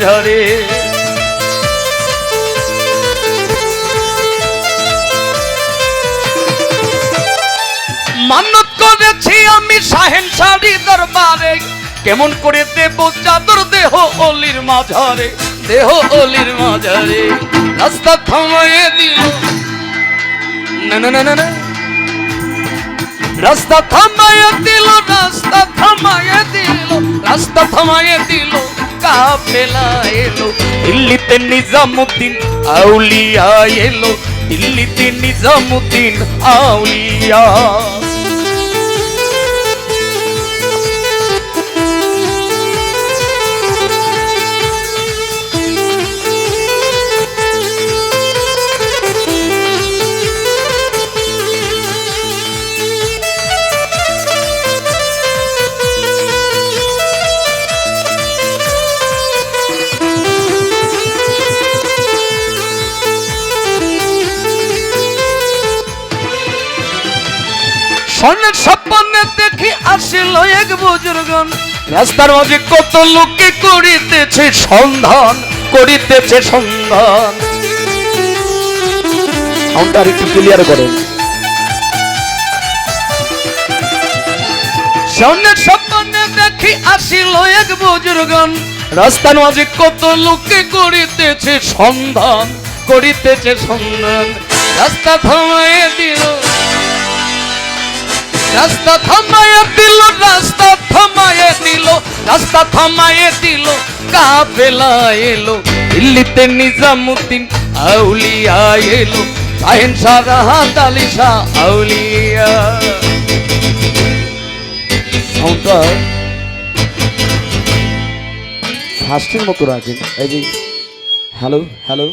ঝরে মান্নত করেছি আমি শাহেন শাড়ি দরবারে। কেমন করে দেব চাদর দেহ অলির মাঝারে। দেহ অলির মাঝারে। রাস্তা থামায়ে দিল। না না না। রাস্তা থামায়ে দিল, রাস্তা থামায়ে দিল, রাস্তা থামায়ে দিল। কাফেলা এলো দিল্লিতে নিজামুদ্দিন আউলিয়া এলো দিল্লিতে নিজামুদ্দিন আউলিয়া স্বর্ণের সাপানে দেখি আসিল এক বুজুর্গন। রাস্তার মাঝে কত লোকে করিতেছে সন্ধান করিতেছে সন্ধান। সাউন্ডটা একটু ক্লিয়ার করেন। স্বর্ণের সাপানে দেখি আসিল এক বুজুর্গন। রাস্তার মাঝে কত লোকে করিতেছে সন্ধান করিতেছে সন্ধান। রাস্তা থামাইয়ে দিল রাস্তা থামাইয়ে দিল, রাস্তা থামাইয়ে দিল, রাস্তা থামাইয়ে দিল, কাফেলা এলো, দিল্লিতে নিজামুদ্দিন আউলিয়া এলো শাহেন সারা আলী শাহ আউলিয়া। সাউন্ডটা ফার্স্টের মতো রাখেন এই যে, হ্যালো হ্যালো।